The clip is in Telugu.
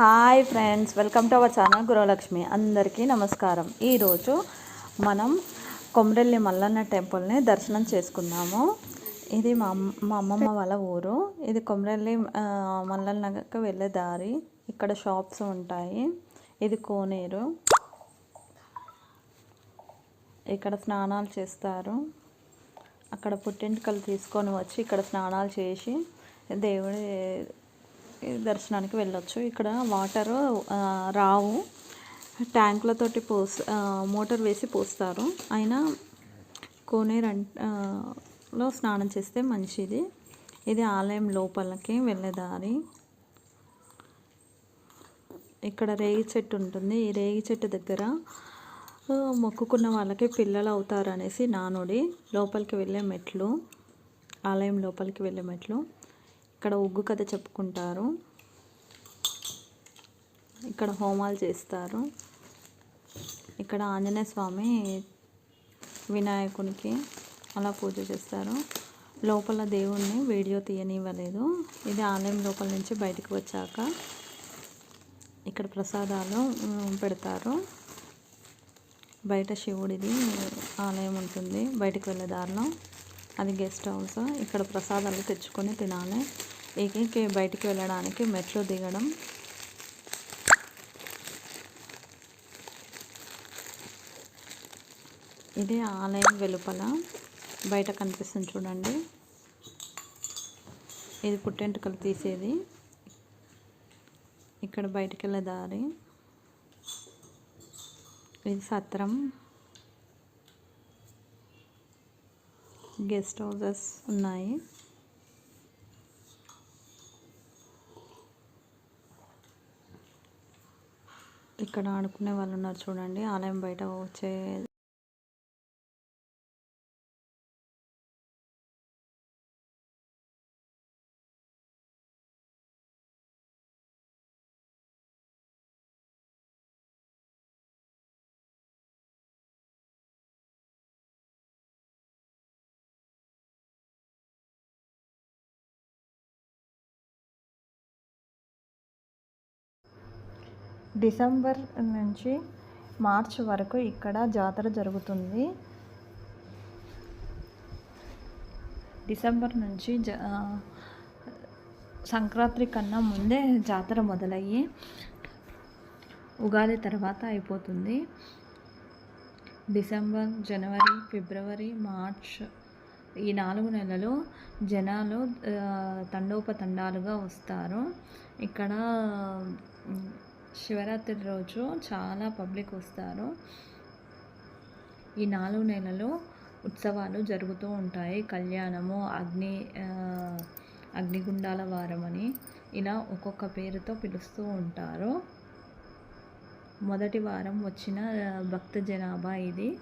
Hi friends welcome to our channel Gruhalakshmi. అందరికీ నమస్కారం. ఈరోజు మనం కొమరెల్లి మల్లన్న టెంపుల్ని దర్శనం చేసుకున్నాము ఇది మా మా అమ్మమ్మ వాళ్ళ ఊరు. ఇది కొమరెల్లి మల్లన్నకు వెళ్ళే దారి. ఇక్కడ షాప్స్ ఉంటాయి. ఇది కోనేరు. ఇక్కడ స్నానాలు చేస్తారు. అక్కడ పుట్టింటికలు తీసుకొని వచ్చి ఇక్కడ స్నానాలు చేసి దేవుడి దర్శనానికి వెళ్ళొచ్చు. ఇక్కడ వాటర్ రావు ట్యాంకులతోటి పోస్ మోటార్ వేసి పోస్తారు. అయినా కోనేరు లో స్నానం చేస్తే మంచిది. ఇది ఆలయం లోపలికి వెళ్ళే దారి. ఇక్కడ రేగి చెట్టు ఉంటుంది. ఈ రేగి చెట్టు దగ్గర మొక్కుకున్న వాళ్ళకి పిల్లలు అవుతారు అనేసి నానుడి. లోపలికి వెళ్ళే మెట్లు ఆలయం లోపలికి వెళ్ళే మెట్లు. ఇక్కడ ఉగ్గు కథ చెప్పుకుంటారు. ఇక్కడ హోమాలు చేస్తారు. ఇక్కడ ఆంజనేయ స్వామి వినాయకునికి అలా పూజ చేస్తారు. లోపల దేవుణ్ణి వీడియో తీయనివ్వలేదు. ఇది ఆలయం లోపల నుంచి బయటకు వచ్చాక ఇక్కడ ప్రసాదాలు పెడతారు. బయట శివుడిది ఆలయం ఉంటుంది. బయటకు వెళ్ళే దారిలో అది గెస్ట్ హౌస్. ఇక్కడ ప్రసాదాలు తెచ్చుకొని తినాలి. ఏకైకి బయటికి వెళ్ళడానికి మెట్లు దిగడం. ఇది ఆలయం వెలుపల బయట కనిపిస్తుంది చూడండి. ఇది పుట్టెంటుకలు తీసేది. ఇక్కడ బయటికి వెళ్ళే దారి. ఇది సత్రం. గెస్ట్ హౌసెస్ ఉన్నాయి. ఇక్కడ ఆడుకునే వాళ్ళు ఉన్నారు చూడండి. ఆలయం బయట వచ్చే డిసెంబర్ నుంచి మార్చ్ వరకు ఇక్కడ జాతర జరుగుతుంది. డిసెంబర్ నుంచి జ సంక్రాంతి కన్నా ముందే జాతర మొదలయ్యి ఉగాది తర్వాత అయిపోతుంది. డిసెంబర్ జనవరి ఫిబ్రవరి మార్చ్ ఈ నాలుగు నెలలు జనాలు తండోపతండాలుగా వస్తారు. ఇక్కడ శివరాత్రి రోజు చాలా పబ్లిక్ వస్తారు. ఈ నాలుగు నెలలు ఉత్సవాలు జరుగుతూ ఉంటాయి. కళ్యాణము అగ్ని అగ్నిగుండాల వారం అని ఇలా ఒక్కొక్క పేరుతో పిలుస్తూ ఉంటారు. మొదటి వారం వచ్చిన భక్త జనాభా ఇది.